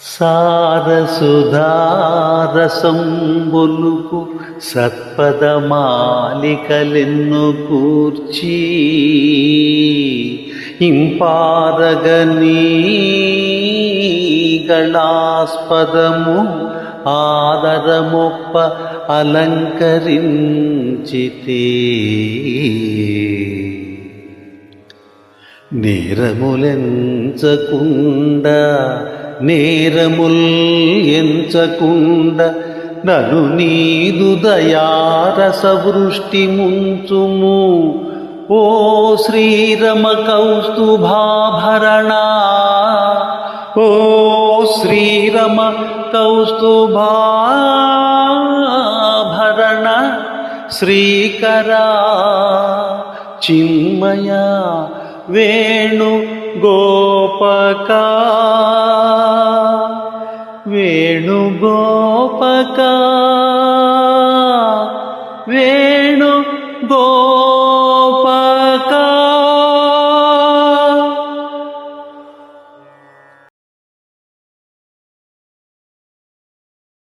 సారసుధారసంబులుకు సత్పదమాలికలెన్ను కూర్చి. ఇంపారగనీగళాస్పదము ఆదరమొప్ప అలంకరించితే. నేరములెంచకుండా నేరముల్ ఎంచకుండ నను నీదు దయారసవృష్టి ముంచుము. ఓ శ్రీరమ కౌస్తుభాభరణ. ఓ శ్రీరమ కౌస్తుభాభరణ. శ్రీకరా చిన్మయ వేణు గోపకా. వేణుగోపక వేణు గోపక